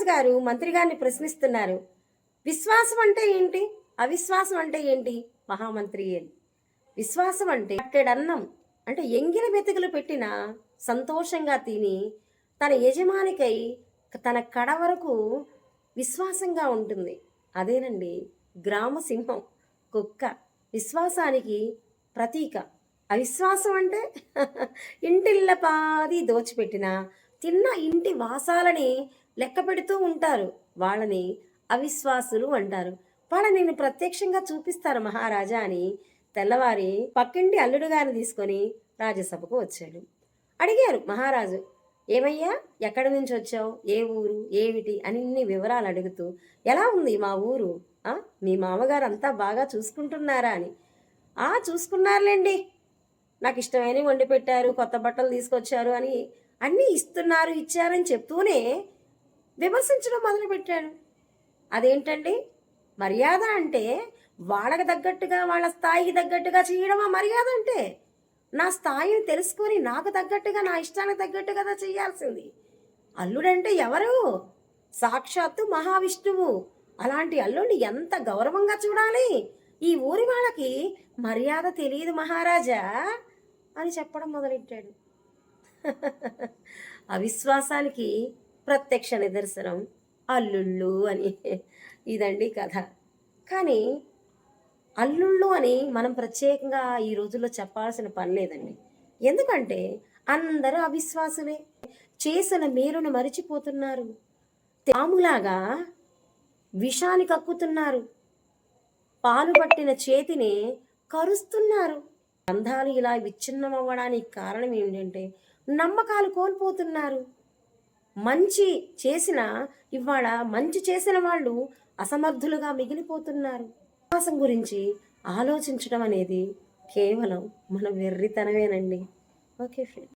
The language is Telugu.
మహారాజు గారు మంత్రి గారిని ప్రశ్నిస్తున్నారు. విశ్వాసం అంటే ఏంటి? అవిశ్వాసం అంటే ఏంటి? మహామంత్రి అని విశ్వాసం అంటే పట్టెడు అన్నం అంటే ఎంగిలి వెతుకులు పెట్టిన సంతోషంగా తిని తన యజమానికై తన కడ వరకు విశ్వాసంగా ఉంటుంది. అదేనండి గ్రామసింహం కుక్క. విశ్వాసానికి ప్రతీక. అవిశ్వాసం అంటే ఇంటిళ్ళ పాది దోచిపెట్టిన తిన్న ఇంటి వాసాలని లెక్క పెడుతూ ఉంటారు. వాళ్ళని అవిశ్వాసులు అంటారు. వాళ్ళ నేను ప్రత్యక్షంగా చూపిస్తారు మహారాజా అని తెల్లవారి పక్కింటి అల్లుడు గారిని తీసుకొని రాజ్యసభకు వచ్చాడు. అడిగారు మహారాజు ఏమయ్యా? ఎక్కడి నుంచి వచ్చావు? ఏ ఊరు? ఏమిటి? అన్ని వివరాలు అడుగుతూ ఎలా ఉంది మా ఊరు? మీ మామగారు అంతా బాగా చూసుకుంటున్నారా? అని. ఆ చూసుకున్నారులేండి. నాకు ఇష్టమైనవి వండి పెట్టారు కొత్త బట్టలు తీసుకొచ్చారు అని అన్నీ ఇస్తున్నారు ఇచ్చారని చెప్తూనే విమర్శించడం మొదలుపెట్టాడు. అదేంటండి? మర్యాద అంటే వాళ్ళకి తగ్గట్టుగా వాళ్ళ స్థాయికి తగ్గట్టుగా చేయడమా మర్యాద అంటే? నా స్థాయిని తెలుసుకొని నాకు తగ్గట్టుగా నా ఇష్టానికి తగ్గట్టు కదా చేయాల్సింది. అల్లుడంటే ఎవరు? సాక్షాత్తు మహావిష్ణువు. అలాంటి అల్లుడిని ఎంత గౌరవంగా చూడాలి? ఈ ఊరి వాళ్ళకి మర్యాద తెలియదు మహారాజా అని చెప్పడం మొదలెట్టాడు. అవిశ్వాసానికి ప్రత్యక్ష నిదర్శనం అల్లుళ్ళు అని. ఇదండి కథ. కానీ అల్లుళ్ళు అని మనం ప్రత్యేకంగా ఈ రోజుల్లో చెప్పాల్సిన పని లేదండి. ఎందుకంటే అందరూ అవిశ్వాసులే. చేసిన మేలును మరిచిపోతున్నారు. తాములాగా విషాన్ని కక్కుతున్నారు. పాలు పట్టిన చేతిని కరుస్తున్నారు. బంధాలు ఇలా విచ్ఛిన్నం అవ్వడానికి కారణం ఏమిటంటే నమ్మకాలు కోల్పోతున్నారు. మంచి చేసిన ఇవాళ మంచి చేసిన వాళ్ళు అసమర్థులుగా మిగిలిపోతున్నారు. విశ్వాసం గురించి ఆలోచించడం అనేది కేవలం మన వెర్రితనమేనండి. Okay friend.